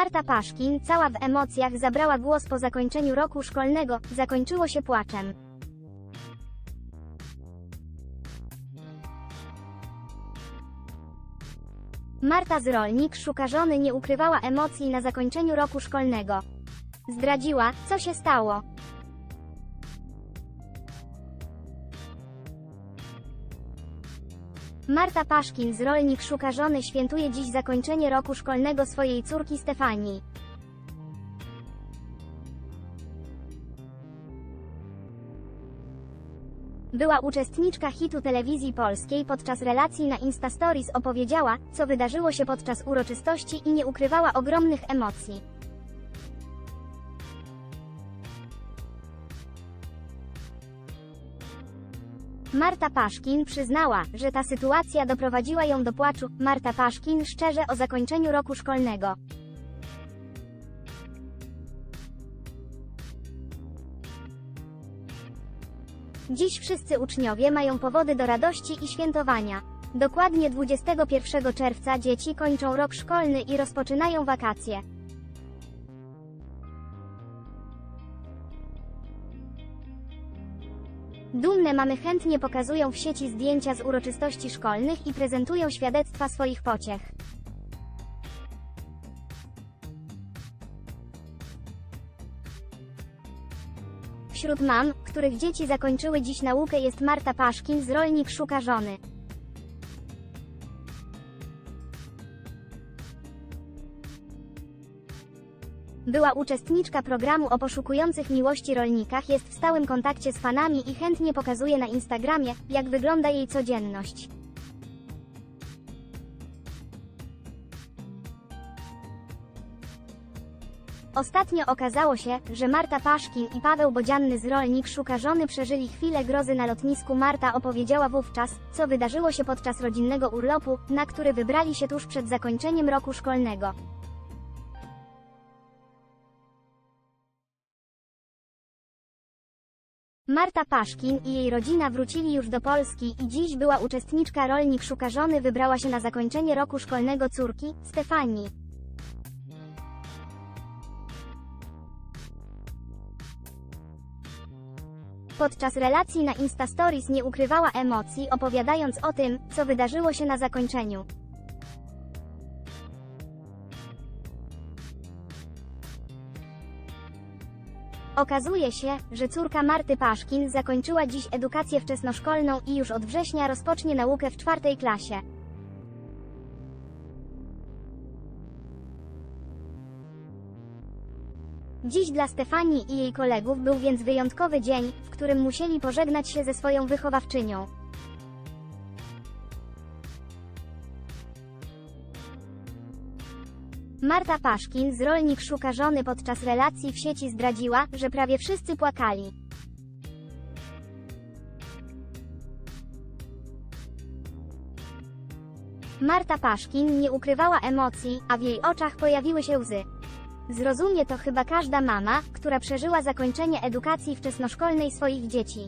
Marta Paszkin, cała w emocjach, zabrała głos po zakończeniu roku szkolnego, zakończyło się płaczem. Marta z Rolnik szuka żony nie ukrywała emocji na zakończeniu roku szkolnego. Zdradziła, co się stało. Marta Paszkin z Rolnik szuka żony świętuje dziś zakończenie roku szkolnego swojej córki Stefanii. Była uczestniczka hitu telewizji polskiej podczas relacji na Insta Stories opowiedziała, co wydarzyło się podczas uroczystości i nie ukrywała ogromnych emocji. Marta Paszkin przyznała, że ta sytuacja doprowadziła ją do płaczu. Marta Paszkin szczerze o zakończeniu roku szkolnego. Dziś wszyscy uczniowie mają powody do radości i świętowania. Dokładnie 21 czerwca dzieci kończą rok szkolny i rozpoczynają wakacje. Dumne mamy chętnie pokazują w sieci zdjęcia z uroczystości szkolnych i prezentują świadectwa swoich pociech. Wśród mam, których dzieci zakończyły dziś naukę jest Marta Paszkin z Rolnik Szuka Żony. Była uczestniczka programu o poszukujących miłości rolnikach, jest w stałym kontakcie z fanami i chętnie pokazuje na Instagramie, jak wygląda jej codzienność. Ostatnio okazało się, że Marta Paszkin i Paweł Bodzianny z Rolnik Szuka Żony przeżyli chwilę grozy na lotnisku. Marta opowiedziała wówczas, co wydarzyło się podczas rodzinnego urlopu, na który wybrali się tuż przed zakończeniem roku szkolnego. Marta Paszkin i jej rodzina wrócili już do Polski i dziś była uczestniczka Rolnik Szuka Żony wybrała się na zakończenie roku szkolnego córki, Stefanii. Podczas relacji na Insta Stories nie ukrywała emocji, opowiadając o tym, co wydarzyło się na zakończeniu. Okazuje się, że córka Marty Paszkin zakończyła dziś edukację wczesnoszkolną i już od września rozpocznie naukę w czwartej klasie. Dziś dla Stefanii i jej kolegów był więc wyjątkowy dzień, w którym musieli pożegnać się ze swoją wychowawczynią. Marta Paszkin z Rolnik Szuka Żony podczas relacji w sieci zdradziła, że prawie wszyscy płakali. Marta Paszkin nie ukrywała emocji, a w jej oczach pojawiły się łzy. Zrozumie to chyba każda mama, która przeżyła zakończenie edukacji wczesnoszkolnej swoich dzieci.